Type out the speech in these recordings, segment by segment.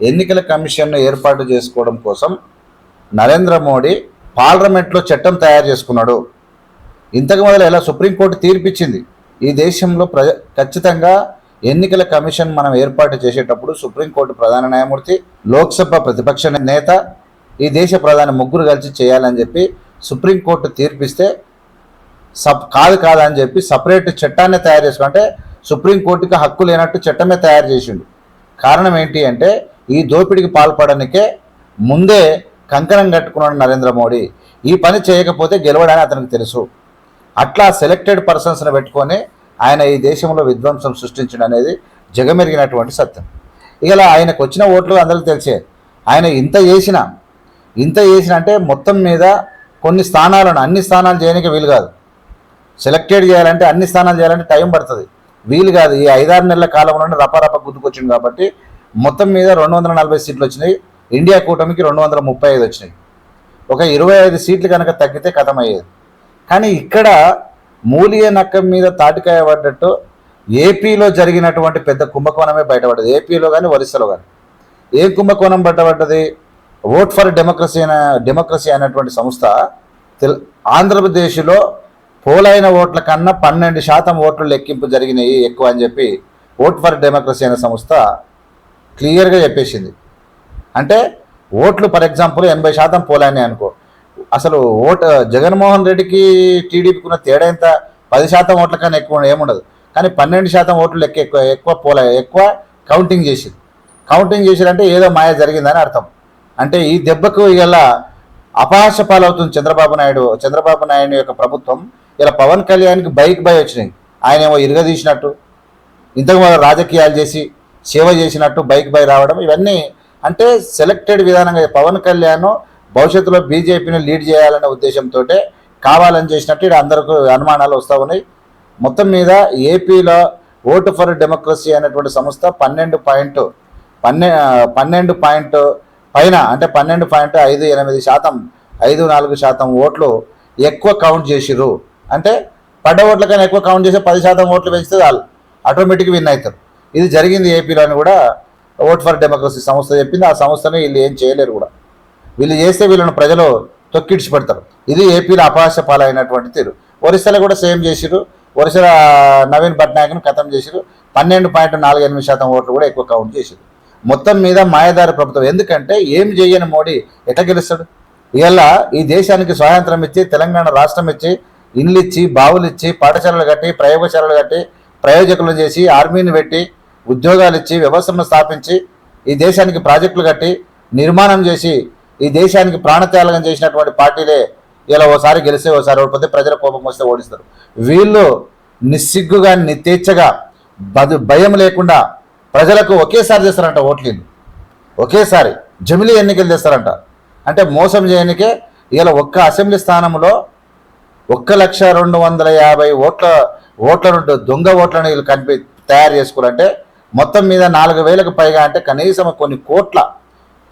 ఎన్నికల కమిషన్ను ఏర్పాటు చేసుకోవడం కోసం నరేంద్ర మోడీ పార్లమెంట్లో చట్టం తయారు చేసుకున్నాడు. ఇంతకు మొదలు ఎలా సుప్రీంకోర్టు తీర్పిచ్చింది? ఈ దేశంలో ప్రజ ఖచ్చితంగా ఎన్నికల కమిషన్ మనం ఏర్పాటు చేసేటప్పుడు సుప్రీంకోర్టు ప్రధాన న్యాయమూర్తి లోక్సభ ప్రతిపక్ష నేత ఈ దేశ ప్రధాని ముగ్గురు కలిసి చేయాలని చెప్పి సుప్రీంకోర్టు తీర్పిస్తే సబ్ కాదు కాదని చెప్పి సపరేట్ చట్టాన్ని తయారు చేసుకుంటే సుప్రీంకోర్టుకి హక్కు లేనట్టు చట్టమే తయారు చేసిండు. కారణం ఏంటి అంటే ఈ దోపిడీకి పాల్పడడానికే ముందే కంకణం కట్టుకున్నాడు నరేంద్ర మోడీ. ఈ పని చేయకపోతే గెలవడని అతనికి తెలుసు. అట్లా సెలెక్టెడ్ పర్సన్స్ని పెట్టుకొని ఆయన ఈ దేశంలో విధ్వంసం సృష్టించడం అనేది జగమెరిగినటువంటి సత్యం. ఇలా ఆయనకు వచ్చిన ఓట్లు అందరికీ తెలిసే. ఆయన ఇంత చేసిన ఇంత చేసిన అంటే మొత్తం మీద కొన్ని స్థానాలను అన్ని స్థానాలు చేయడానికి వీలు కాదు. సెలెక్టెడ్ చేయాలంటే అన్ని స్థానాలు చేయాలంటే టైం పడుతుంది. వీలు కాదు. ఈ ఐదారు నెలల కాలంలోనే రపారప గుర్తుకొచ్చింది కాబట్టి మొత్తం మీద రెండు వందల నలభై సీట్లు వచ్చినాయి. ఇండియా కూటమికి రెండు వందల ముప్పై ఐదు వచ్చినాయి. ఒక ఇరవై ఐదు సీట్లు కనుక తగ్గితే కథమయ్యేది. కానీ ఇక్కడ మూలియ నక్కం మీద తాటికాయ పడ్డట్టు ఏపీలో జరిగినటువంటి పెద్ద కుంభకోణమే బయటపడ్డది. ఏపీలో కానీ ఒరిస్సాలో కానీ ఏం కుంభకోణం బయటపడ్డది? ఓట్ ఫర్ డెమోక్రసీ అనే డెమోక్రసీ అనేటువంటి సంస్థ తెల్ ఆంధ్రప్రదేశ్లో పోలైన ఓట్ల కన్నా పన్నెండు శాతం ఓట్లు లెక్కింపు జరిగినాయి ఎక్కువ అని చెప్పి ఓట్ ఫర్ డెమోక్రసీ అనే సంస్థ క్లియర్గా చెప్పేసింది. అంటే ఓట్లు ఫర్ ఎగ్జాంపుల్ ఎనభై శాతం పోలాయని అనుకో. అసలు ఓట్ జగన్మోహన్ రెడ్డికి టీడీపీకి ఉన్న తేడా ఎంత? పది శాతం ఓట్ల కన్నా ఎక్కువ ఏముండదు. కానీ పన్నెండు శాతం ఓట్లు లెక్క ఎక్కువ ఎక్కువ పోలే ఎక్కువ కౌంటింగ్ చేసింది. కౌంటింగ్ చేసిరంటే ఏదో మాయ జరిగిందని అర్థం. అంటే ఈ దెబ్బకు ఇలా అపహాస్య పాలవుతుంది చంద్రబాబు నాయుడు. చంద్రబాబు నాయుడు యొక్క ప్రభుత్వం ఇలా పవన్ కళ్యాణ్కి బైక్ బై వచ్చినాయి. ఆయన ఏమో ఇరగదీసినట్టు. ఇంతకు రాజకీయాలు చేసి సేవ చేసినట్టు బైక్ బై రావడం ఇవన్నీ అంటే సెలెక్టెడ్ విధానంగా పవన్ కళ్యాణ్ భవిష్యత్తులో బీజేపీని లీడ్ చేయాలనే ఉద్దేశంతో కావాలని చేసినట్టు ఇక్కడ అందరికీ అనుమానాలు వస్తూ ఉన్నాయి. మొత్తం మీద ఏపీలో ఓటు ఫర్ డెమోక్రసీ అనేటువంటి సంస్థ పన్నెండు పాయింట్ పన్నె పన్నెండు పాయింట్ పైన అంటే పన్నెండు పాయింట్ ఐదు ఎనిమిది శాతం ఐదు నాలుగు శాతం ఓట్లు ఎక్కువ కౌంట్ చేసిర్రు. అంటే పడ్డ ఓట్ల కన్నా ఎక్కువ కౌంట్ చేసి పది శాతం ఓట్లు పెంచితే వాళ్ళు ఆటోమేటిక్గా విన్ అవుతారు. ఇది జరిగింది ఏపీలో అని కూడా ఓట్ ఫర్ డెమోక్రసీ సంస్థ చెప్పింది. ఆ సంస్థని వీళ్ళు ఏం చేయలేరు కూడా. వీళ్ళు చేస్తే వీళ్ళని ప్రజలు తొక్కిడిచి పెడతారు. ఇది ఏపీలో అపహాస్య పాలైనటువంటి తీరు. ఒరిస్సాలో కూడా సేమ్ చేసిరు ఒరిస్సా నవీన్ పట్నాయక్ను ఖతం చేసిరు పన్నెండు పాయింట్ నాలుగు ఎనిమిది శాతం ఓట్లు కూడా ఎక్కువ కౌంట్ చేసిరు మొత్తం మీద మాయదారి ప్రభుత్వం. ఎందుకంటే ఏం చేయని మోడీ ఎట గెలుస్తాడు? ఇవాళ ఈ దేశానికి స్వాతంత్రం ఇచ్చి తెలంగాణ రాష్ట్రం ఇచ్చి ఇండ్లు ఇచ్చి బావులు ఇచ్చి పాఠశాలలు కట్టి ప్రయోగశాలలు కట్టి ప్రయోజకులు చేసి ఆర్మీని పెట్టి ఉద్యోగాలు ఇచ్చి వ్యవస్థను స్థాపించి ఈ దేశానికి ప్రాజెక్టులు కట్టి నిర్మాణం చేసి ఈ దేశానికి ప్రాణత్యాగం చేసినటువంటి పార్టీలే ఇలా ఓసారి గెలిస్తే ఓసారి ఓడిపోతే ప్రజల కోపం వస్తే ఓడిస్తారు. వీళ్ళు నిస్సిగ్గుగా నితేచ్ఛగా బదు భయం లేకుండా ప్రజలకు ఒకేసారి చేస్తారంట ఓట్లు ఒకేసారి జమిలీ ఎన్నికలు చేస్తారంట. అంటే మోసం చేయనికే ఇలా ఒక్క అసెంబ్లీ స్థానంలో ఒక్క లక్ష రెండు వందల యాభై ఓట్ల ఓట్ల నుండి దొంగ ఓట్లను వీళ్ళు కనిపి తయారు చేసుకోవాలంటే మొత్తం మీద నాలుగు వేలకు పైగా అంటే కనీసం కొన్ని కోట్ల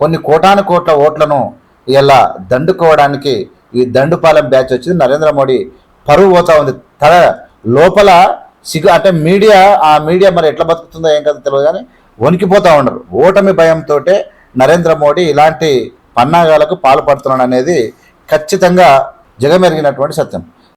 కొన్ని కోటాను కోట్ల ఓట్లను ఇలా దండుకోవడానికి ఈ దండుపాలెం బ్యాచ్ వచ్చింది. నరేంద్ర మోడీ పరువు పోతా ఉంది. తన లోపల సిగ్గు అంటే మీడియా ఆ మీడియా మరి ఎట్లా బతుకుతుందో ఏం కదా తెలియదు కానీ వణికిపోతూ ఉండరు ఓటమి భయంతో నరేంద్ర మోడీ ఇలాంటి పన్నాగాలకు పాల్పడుతున్నాడు అనేది ఖచ్చితంగా జగమెరిగినటువంటి సత్యం.